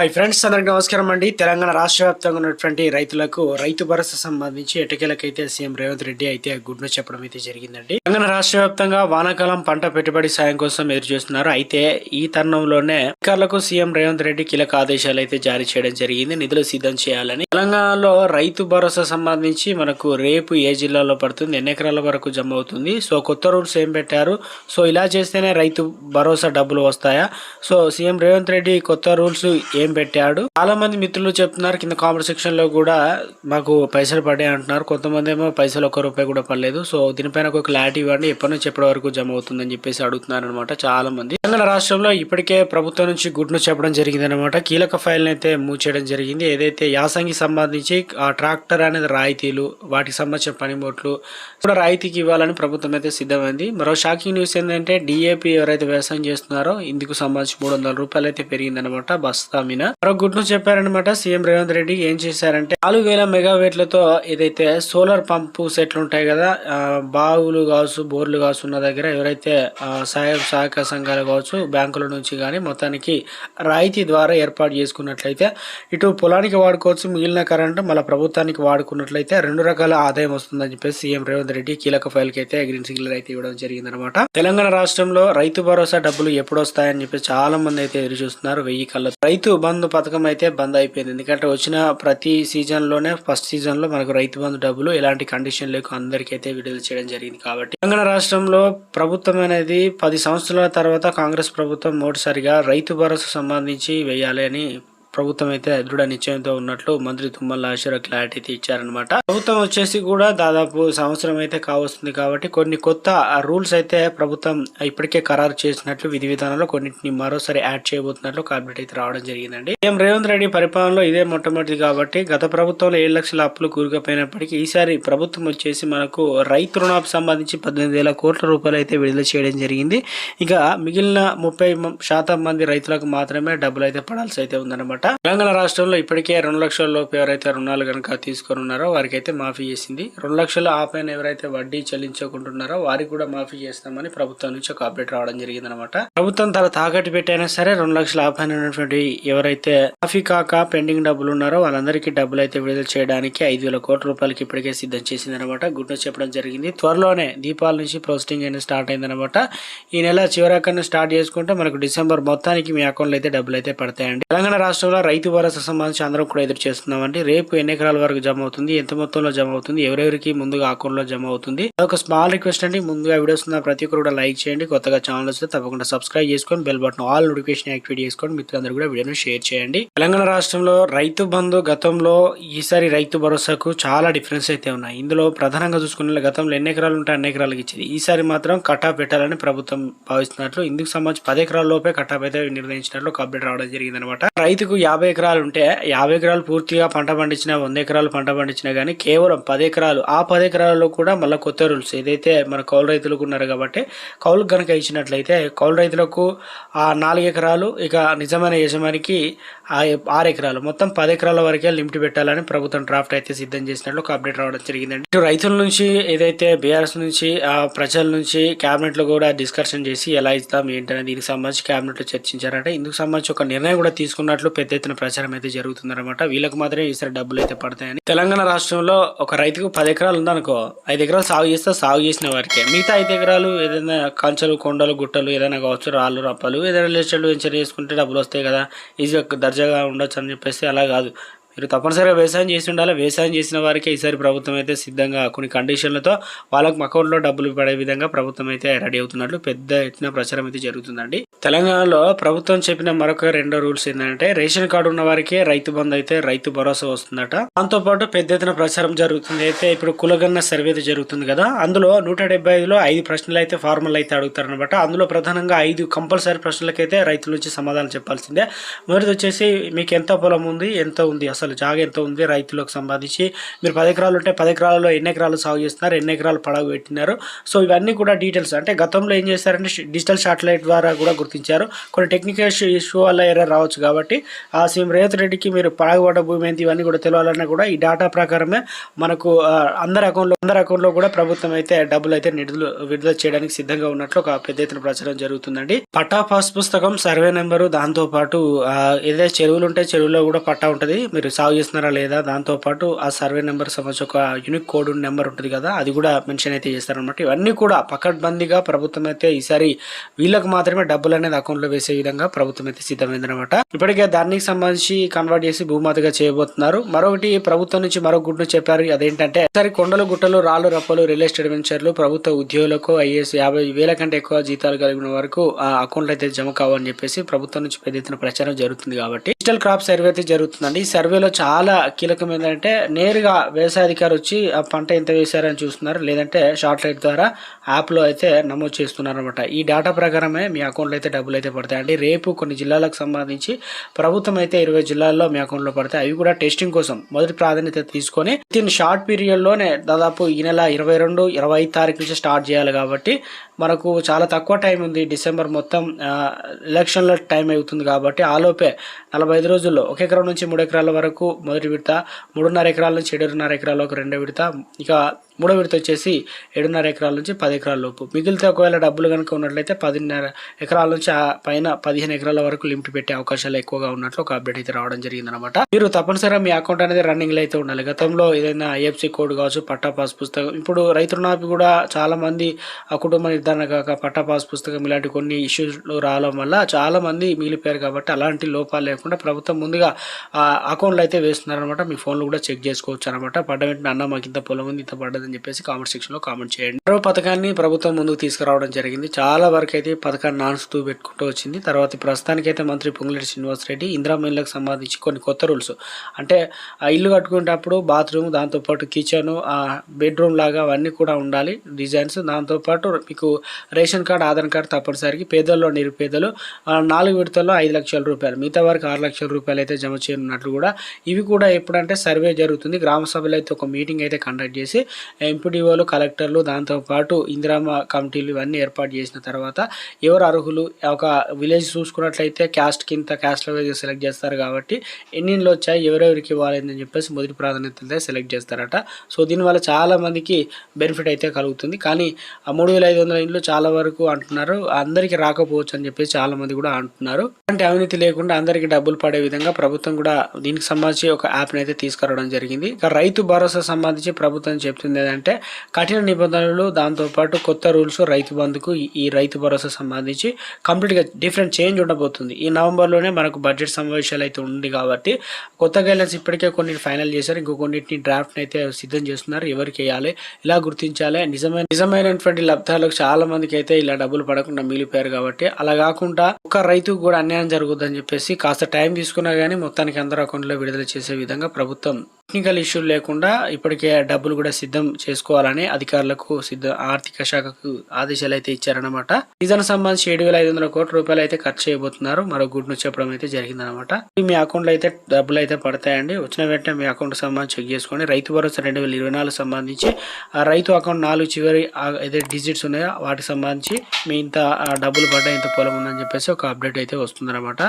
Hi friends అందరికి నమస్కారం అండి. తెలంగాణ రాష్ట్ర వ్యాప్తంగా ఉన్నటువంటి రైతులకు రైతు భరోసా సంబంధించి ఎటకేలకైతే సీఎం రేవంత్ రెడ్డి అయితే గుడ్ న్యూస్ చెప్పడం అయితే జరిగిందండి. తెలంగాణ రాష్ట్ర వ్యాప్తంగా వానాకాలం పంట పెట్టుబడి సాయం కోసం ఎదురు చూస్తున్నారు. అయితే ఈ తరుణంలోనే అధికారులకు సీఎం రేవంత్ రెడ్డి కీలక ఆదేశాలు అయితే జారీ చేయడం జరిగింది. నిధులు సిద్ధం చేయాలని తెలంగాణలో రైతు భరోసా సంబంధించి మనకు రేపు ఏ జిల్లాలో పడుతుంది ఎన్ని ఎకరాల వరకు జమ అవుతుంది? సో కొత్త రూల్స్ ఏం పెట్టారు? సో ఇలా చేస్తేనే రైతు భరోసా డబ్బులు వస్తాయా? సో సీఎం రేవంత్ రెడ్డి కొత్త రూల్స్ ఏం పెట్టాడు. చాలా మంది మిత్రులు చెప్తున్నారు కింద కామెంట్ సెక్షన్లో కూడా మాకు పైసలు పడ్డాయి అంటున్నారు. కొంతమంది ఏమో పైసలు ఒక్క రూపాయి కూడా పడలేదు. సో దీనిపైన ఒక క్లారిటీ ఇవ్వండి. ఎప్పటి నుంచి ఎప్పటి వరకు జమ అవుతుందని చెప్పేసి అడుగుతున్నారు అనమాట చాలా మంది తెలంగాణ రాష్ట్రంలో ఇప్పటికే ప్రభుత్వం నుంచి గుడ్ న్యూస్ చెప్పడం జరిగింది అనమాట కీలక ఫైల్ అయితే మూవ్ చేయడం జరిగింది. ఏదైతే యాసంగి సంబంధించి ఆ ట్రాక్టర్ అనేది రాయితీలు వాటికి సంబంధించిన పనిముట్లు కూడా రాయితీకి ఇవ్వాలని ప్రభుత్వం అయితే సిద్ధమైంది. మరో షాకింగ్ న్యూస్ ఏంటంటే డిఏపి ఎవరైతే వ్యవసాయం చేస్తున్నారో ఇందుకు సంబంధించి మూడు వందల రూపాయలు అయితే పెరిగిందనమాట బస్తా ఆయన. మరో గుడ్ చెప్పారనమాట సీఎం రేవంత్ రెడ్డి ఏం చేశారంటే నాలుగు వేల మెగావేట్లతో ఏదైతే సోలార్ పంపు సెట్లు ఉంటాయి కదా బావులు కావచ్చు బోర్లు కావచ్చు ఉన్న దగ్గర ఎవరైతే సహాయ సహకార సంఘాలు కావచ్చు బ్యాంకుల నుంచి కానీ మొత్తానికి రాయితీ ద్వారా ఏర్పాటు చేసుకున్నట్లయితే ఇటు పొలానికి వాడుకోవచ్చు మిగిలిన కరెంటు మళ్ళీ ప్రభుత్వానికి వాడుకున్నట్లయితే రెండు రకాల ఆదాయం వస్తుందని చెప్పేసి సీఎం రేవంత్ రెడ్డి కీలక ఫైల్కి అయితే గ్రీన్ సిగ్నల్ అయితే ఇవ్వడం జరిగిందనమాట తెలంగాణ రాష్ట్రంలో రైతు భరోసా డబ్బులు ఎప్పుడు వస్తాయని చెప్పి చాలా మంది అయితే ఎదురు చూస్తున్నారు. వెయ్యి కళ్ళ రైతు బంధు పథకం అయితే బంద్ అయిపోయింది. ఎందుకంటే వచ్చిన ప్రతి సీజన్లోనే ఫస్ట్ సీజన్లో మనకు రైతు బంధు డబ్బులు ఎలాంటి కండిషన్ లేకు అందరికీ అయితే విడుదల చేయడం జరిగింది కాబట్టి. తెలంగాణ రాష్ట్రంలో ప్రభుత్వం అనేది పది సంవత్సరాల తర్వాత కాంగ్రెస్ ప్రభుత్వం మొదటిసారిగా రైతు భరోసా సంబంధించి వేయాలి అని ప్రభుత్వం అయితే దృఢ నిశ్చయంతో ఉన్నట్లు మంత్రి తుమ్మల ఆశ్వర క్లారిటీ అయితే ఇచ్చారనమాట ప్రభుత్వం వచ్చేసి కూడా దాదాపు సంవత్సరం అయితే కావస్తుంది కాబట్టి కొన్ని కొత్త రూల్స్ అయితే ప్రభుత్వం ఇప్పటికే ఖరారు చేసినట్లు విధి విధానంలో కొన్నింటిని మరోసారి యాడ్ చేయబోతున్నట్లు కార్బెట్ అయితే రావడం జరిగిందండి. సీఎం రేవంత్ రెడ్డి పరిపాలనలో ఇదే మొట్టమొదటి కాబట్టి గత ప్రభుత్వంలో ఏడు లక్షల అప్పులు కూరుకుపోయినప్పటికీ ఈసారి ప్రభుత్వం వచ్చేసి మనకు రైతు రుణాలకు సంబంధించి పద్దెనిమిది వేల కోట్ల రూపాయలు అయితే విడుదల చేయడం జరిగింది. ఇక మిగిలిన ముప్పై శాతం మంది రైతులకు మాత్రమే డబ్బులు అయితే పడాల్సి అయితే ఉందన్నమాట. తెలంగాణ రాష్ట్రంలో ఇప్పటికే రెండు లక్షల లోపు ఎవరైతే రుణాలు కనుక తీసుకొని ఉన్నారో వారికైతే మాఫీ చేసింది. రెండు లక్షల ఆపైన ఎవరైతే వడ్డీ చెల్లించకుంటున్నారో వారికి కూడా మాఫీ చేస్తామని ప్రభుత్వం నుంచి ఒక అప్డేట్ రావడం జరిగింది అనమాట ప్రభుత్వం తన తాకట్టు పెట్టైనా సరే రెండు లక్షల ఆపైన ఉన్నటువంటి ఎవరైతే మాఫీ కాక పెండింగ్ డబ్బులు ఉన్నారో వాళ్ళందరికీ డబ్బులు అయితే విడుదల చేయడానికి ఐదు వేల కోట్ల రూపాయలకి ఇప్పటికే సిద్ధం చేసింది అనమాట గుడ్ న్యూస్ చెప్పడం జరిగింది. త్వరలోనే దీపాల నుంచి ప్రొసెసింగ్ అనేది స్టార్ట్ అయిందనమాట ఈ నెల చివరకన్నా స్టార్ట్ చేసుకుంటే మనకు డిసెంబర్ మొత్తానికి మీ అకౌంట్లో అయితే డబ్బులు అయితే పడతాయండి. తెలంగాణ రాష్ట్రంలో రైతు భరోసా సంబంధించి అందరం కూడా ఎదురు చేస్తున్నామండి. రేపు ఎన్ని ఎకరాల వరకు జమ అవుతుంది ఎంత మొత్తంలో జమ అవుతుంది ఎవరెవరికి ముందుగా అకౌంట్లో జమ అవుతుంది? ఒక స్మాల్ రిక్వెస్ట్ అండి. ముందుగా వీడియోస్ ఉన్న ప్రతి ఒక్కరు కూడా లైక్ చేయండి. కొత్తగా ఛానల్ వస్తే తప్పకుండా సబ్స్క్రైబ్ చేసుకొని bell button all notification activate చేసుకొని మిత్రులందరూ కూడా వీడియోను షేర్ చేయండి. తెలంగాణ రాష్ట్రంలో రైతు బంధు గతంలో ఈసారి రైతు భరోసాకు చాలా డిఫరెన్స్ అయితే ఉన్నాయి. ఇందులో ప్రధానంగా చూసుకున్న గతంలో ఎన్ని ఎకరాలు ఉంటే అన్ని ఎకరాలకు ఇచ్చేది. ఈసారి మాత్రం కట్టా పెట్టాలని ప్రభుత్వం భావిస్తున్నట్లు ఇందుకు సంబంధించి పది ఎకరాల లోపే కట్టా అయితే నిర్ణయించినట్లు ఒక అప్డేట్ రావడం జరిగిందనమాట రైతుకు యాభై ఎకరాలు ఉంటే యాభై ఎకరాలు పూర్తిగా పంట పండించిన వంద ఎకరాలు పంట పండించినా కానీ కేవలం పది ఎకరాలు ఆ పది ఎకరాలలో కూడా మళ్ళీ కొత్త రూల్స్ ఏదైతే మన కౌలు రైతులకు ఉన్నారు కాబట్టి కౌలు కనుక ఇచ్చినట్లయితే కౌలు రైతులకు ఆ నాలుగు ఎకరాలు ఇక నిజమైన యజమానికి ఆరు ఎకరాలు మొత్తం పది ఎకరాల వరకే లిమిట్ పెట్టాలని ప్రభుత్వం డ్రాఫ్ట్ అయితే సిద్ధం చేసినట్లు ఒక అప్డేట్ రావడం జరిగిందండి. ఇటు రైతుల నుంచి ఏదైతే బీఆర్ఎస్ నుంచి ఆ ప్రజల నుంచి క్యాబినెట్లో కూడా డిస్కషన్ చేసి ఎలా ఇస్తాం ఏంటనే దీనికి సంబంధించి క్యాబినెట్లో చర్చించారంటే. ఇందుకు సంబంధించి ఒక నిర్ణయం కూడా తీసుకున్నట్లు పెద్ద ఎత్తున ప్రచారం అయితే జరుగుతుందన్నమాట. వీళ్ళకి మాత్రమే ఈసారి డబ్బులు అయితే పడతాయని. తెలంగాణ రాష్ట్రంలో ఒక రైతుకు పది ఎకరాలు ఉందనుకో ఐదు ఎకరాలు సాగు చేస్తే సాగు చేసిన వారికే. మిగతా ఐదు ఎకరాలు ఏదైనా కంచెలు కొండలు గుట్టలు ఏదైనా కావచ్చు రాళ్ళు రప్పలు ఏదైనా రిజిస్టర్లు వెంచర్ చేసుకుంటే డబ్బులు వస్తాయి కదా. ఈజీగా దర్జాగా ఉండొచ్చు అని చెప్పేసి అలా కాదు. మీరు తప్పనిసరిగా వ్యవసాయం చేసి ఉండాలి. వ్యవసాయం చేసిన వారికి ఈసారి ప్రభుత్వం అయితే సిద్ధంగా కొన్ని కండిషన్లతో వాళ్ళకు అకౌంట్లో డబ్బులు పడే విధంగా ప్రభుత్వం అయితే రెడీ అవుతున్నట్లు పెద్ద ఎత్తున ప్రచారం అయితే జరుగుతుందండి. తెలంగాణలో ప్రభుత్వం చెప్పిన మరొక రెండో రూల్స్ ఏంటంటే రేషన్ కార్డు ఉన్న వారికే రైతు బంధు అయితే రైతు భరోసా వస్తుందట. దాంతో పాటు పెద్ద ఎత్తున ప్రచారం జరుగుతుంది. అయితే ఇప్పుడు కులగన్న సర్వే అయితే జరుగుతుంది కదా అందులో నూట డెబ్బై ఐదులో ఐదు ప్రశ్నలు అయితే ఫార్మల్ అయితే అడుగుతారనమాట అందులో ప్రధానంగా ఐదు కంపల్సరీ ప్రశ్నలకైతే రైతుల నుంచి సమాధానం చెప్పాల్సిందే. మొదటిది వచ్చేసి మీకు ఎంత పొలం ఉంది ఎంత ఉంది అసలు? జాగా ఎంత ఉంది రైతులకు సంబంధించి మీరు పది ఎకరాలు ఉంటే పది ఎకరాలలో ఎన్ని ఎకరాలు సాగు చేస్తున్నారు ఎన్ని ఎకరాలు పడవ పెట్టినారు. సో ఇవన్నీ కూడా డీటెయిల్స్ అంటే గతంలో ఏం చేశారంటే డిజిటల్ శాటిలైట్ ద్వారా కూడా గుర్తించారు. కొన్ని టెక్నికల్ ఇష్యూ ఇష్యూ వల్ల ఎర్రర్ రావచ్చు కాబట్టి ఆ సీఎం రేవంత్ రెడ్డికి మీరు పడగబడ్డ భూమి ఏంటి ఇవన్నీ కూడా తెలియాలన్నా కూడా ఈ డేటా ప్రకారమే మనకు అందరి అకౌంట్లో అందరి అకౌంట్లో కూడా ప్రభుత్వం అయితే డబ్బులు అయితే నిధులు విడుదల చేయడానికి సిద్ధంగా ఉన్నట్లు ఒక పెద్ద ఎత్తున ప్రచారం జరుగుతుందండి. పట్టా పాస్ పుస్తకం సర్వే నెంబరు దాంతో పాటు ఏదైతే చెరువులు ఉంటే చెరువులో కూడా పట్టా ఉంటుంది. మీరు సాగు చేస్తున్నారా లేదా? దాంతో పాటు ఆ సర్వే నెంబర్ సంబంధించి ఒక యూనిక్ కోడ్ నెంబర్ ఉంటుంది కదా అది కూడా మెన్షన్ అయితే చేస్తారనమాట ఇవన్నీ కూడా పకడ్బందీగా ప్రభుత్వం అయితే ఈసారి వీళ్ళకు మాత్రమే డబ్బులు అనేది అకౌంట్లో వేసే విధంగా ప్రభుత్వం అయితే సిద్ధమైందనమాట ఇప్పటికే దానికి సంబంధించి కన్వర్ట్ చేసి భూమాతగా చేయబోతున్నారు. మరొకటి ప్రభుత్వం నుంచి మరో గుడ్డు చెప్పారు. అదేంటంటే ఈసారి కొండలు గుట్టలు రాళ్ళు రప్పలు రియల్ ఎస్టేట్ వెంచర్లు ప్రభుత్వ ఉద్యోగులకు ఐఏఎస్ యాభై వేల కంటే ఎక్కువ జీతాలు కలిగిన వరకు ఆ అకౌంట్లు అయితే జమ కావని చెప్పేసి ప్రభుత్వం నుంచి పెద్ద ఎత్తున ప్రచారం జరుగుతుంది కాబట్టి. డిజిటల్ క్రాప్ సర్వే అయితే జరుగుతుందండి. ఈ సర్వేలో చాలా కీలకం ఏంటంటే నేరుగా వ్యవసాయ అధికారి వచ్చి ఆ పంట ఎంత వేశారని చూస్తున్నారు. లేదంటే షార్ట్ లైట్ ద్వారా యాప్లో అయితే నమోదు చేస్తున్నారు అనమాట ఈ డేటా ప్రకారమే మీ అకౌంట్లో అయితే డబ్బులు అయితే పడతాయండి. రేపు కొన్ని జిల్లాలకు సంబంధించి ప్రభుత్వం అయితే ఇరవై జిల్లాల్లో మీ అకౌంట్లో పడతాయి. అవి కూడా టెస్టింగ్ కోసం మొదటి ప్రాధాన్యత తీసుకొని దీని షార్ట్ పీరియడ్లోనే దాదాపు ఈ నెల ఇరవై రెండు ఇరవై ఐదు తారీఖు నుంచి స్టార్ట్ చేయాలి కాబట్టి మనకు చాలా తక్కువ టైం ఉంది. డిసెంబర్ మొత్తం ఎలక్షన్ల టైం అవుతుంది కాబట్టి ఆలోపే నలభై ఐదు రోజుల్లో ఒక ఎకరం నుంచి మూడు ఎకరాల వరకు మొదటి విడత మూడున్నర ఎకరాల నుంచి ఏడున్నర ఎకరాల వరకు రెండో విడత. ఇక మూడో విడత వచ్చేసి ఏడున్నర ఎకరాల నుంచి పది ఎకరాల లోపు. మిగిలితే ఒకవేళ డబ్బులు కనుక ఉన్నట్లయితే పదిన్నర ఎకరాల నుంచి ఆ పైన పదిహేను ఎకరాల వరకు లిమిట్ పెట్టే అవకాశాలు ఎక్కువగా ఉన్నట్లు ఒక అప్డేట్ అయితే రావడం జరిగింది అనమాట మీరు తప్పనిసరిగా మీ అకౌంట్ అనేది రన్నింగ్లో అయితే ఉండాలి. గతంలో ఏదైనా ఐఎఫ్సి కోడ్ కావచ్చు పట్టా పాస్ పుస్తకం ఇప్పుడు రైతు రుణాపి కూడా చాలా మంది ఆ కుటుంబ నిర్ధారణ కాక పట్టా పాస్ పుస్తకం ఇలాంటి కొన్ని ఇష్యూస్లు రావడం వల్ల చాలా మంది మిగిలిపోయారు కాబట్టి అలాంటి లోపాలు లేకుండా ప్రభుత్వం ముందుగా ఆ అకౌంట్లో అయితే వేస్తున్నారనమాట మీ ఫోన్లో కూడా చెక్ చేసుకోవచ్చు అనమాట పడ్డ వెంటనే అన్న మాకు ఇంత పొలం ఉంది ఇంత అని చెప్పేసి కామెంట్ సెక్షన్లో కామెంట్ చేయండి. మరో పథకాన్ని ప్రభుత్వం ముందుకు తీసుకురావడం జరిగింది. చాలా వరకు అయితే పథకాన్ని నానుస్తూ పెట్టుకుంటూ వచ్చింది. తర్వాత ప్రస్తుతానికి అయితే మంత్రి పొంగులేటి శ్రీనివాస్ రెడ్డి ఇందిరా మహిళలకు సంబంధించి కొన్ని కొత్త రూల్స్. అంటే ఆ ఇల్లు కట్టుకునేటప్పుడు బాత్రూమ్ దాంతోపాటు కిచెన్ బెడ్రూమ్ లాగా అవన్నీ కూడా ఉండాలి. డిజైన్స్ దాంతోపాటు మీకు రేషన్ కార్డు ఆధార్ కార్డు తప్పనిసరికి పేదల్లో నిరుపేదలు ఆ, నాలుగు విడతల్లో ఐదు లక్షల రూపాయలు మిగతా వారికి ఆరు లక్షల రూపాయలు అయితే జమ చేయనున్నట్లు కూడా ఇవి కూడా ఎప్పుడంటే సర్వే జరుగుతుంది. గ్రామ సభలో అయితే ఒక మీటింగ్ అయితే కండక్ట్ చేసి ఎంపీడీఓలు కలెక్టర్లు దాంతోపాటు ఇందిరామ కమిటీలు ఇవన్నీ ఏర్పాటు చేసిన తర్వాత ఎవరు అర్హులు? ఒక విలేజ్ చూసుకున్నట్లయితే క్యాస్ట్ కింద క్యాస్ట్లో వైజ్ సెలెక్ట్ చేస్తారు కాబట్టి ఎన్ని వచ్చాయి ఎవరెవరికి ఇవ్వాలని చెప్పేసి మొదటి ప్రాధాన్యత సెలెక్ట్ చేస్తారట. సో దీనివల్ల చాలామందికి బెనిఫిట్ అయితే కలుగుతుంది. కానీ ఆ మూడు వేల ఐదు వందల ఇండ్లు చాలా వరకు అంటున్నారు. అందరికీ రాకపోవచ్చు అని చెప్పేసి చాలామంది కూడా అంటున్నారు. అంటే అవినీతి లేకుండా అందరికీ డబ్బులు పడే విధంగా ప్రభుత్వం కూడా దీనికి సంబంధించి ఒక యాప్ని అయితే తీసుకురావడం జరిగింది. ఇక రైతు భరోసా సంబంధించి ప్రభుత్వం చెప్తుంది లేదంటే కఠిన నిబంధనలు దాంతోపాటు కొత్త రూల్స్ రైతు బంధుకు ఈ- రైతు భరోసా సంబంధించి కంప్లీట్గా డిఫరెంట్ చేంజ్ ఉండబోతుంది. ఈ నవంబర్లోనే మనకు బడ్జెట్ సమావేశాలు అయితే ఉంది కాబట్టి కొత్త గైడ్లైన్స్ ఇప్పటికే కొన్ని ఫైనల్ చేశారు. ఇంకో కొన్నింటిని డ్రాఫ్ట్ని అయితే సిద్ధం చేస్తున్నారు. ఎవరికి వేయాలి ఇలా గుర్తించాలి నిజమైన నిజమైనటువంటి లబ్ధాలకు చాలా మందికి అయితే ఇలా డబ్బులు పడకుండా మిగిలిపోయారు కాబట్టి అలా కాకుండా ఒక్క రైతుకు కూడా అన్యాయం జరుగుతుందని చెప్పేసి కాస్త టైం తీసుకున్నా కానీ మొత్తానికి అందరూ అకౌంట్లో విడుదల చేసే విధంగా ప్రభుత్వం టెక్నికల్ ఇష్యూ లేకుండా ఇప్పటికే డబ్బులు కూడా సిద్ధం చేసుకోవాలని అధికారులకు సిద్ధ ఆర్థిక శాఖకు ఆదేశాలు అయితే ఇచ్చారనమాట సీజన్ సంబంధించి ఏడు వేల ఐదు వందల కోట్ల రూపాయలు అయితే ఖర్చు చేయబోతున్నారు. మరో గుడ్ న్యూస్ చెప్పడం అయితే జరిగిందనమాట మీ అకౌంట్లో అయితే డబ్బులు అయితే పడతాయండి. వచ్చిన వెంటనే మీ అకౌంట్ సంబంధించి చెక్ చేసుకోండి. రైతు భరోసా రెండు వేల ఇరవై నాలుగు సంబంధించి ఆ రైతు అకౌంట్ నాలుగు చివరి ఆ ఏదైతే డిజిట్స్ ఉన్నాయో వాటికి సంబంధించి మీ ఇంత డబ్బులు పడ్డా ఇంత పొలం ఉందని చెప్పేసి ఒక అప్డేట్ అయితే వస్తుందన్నమాట.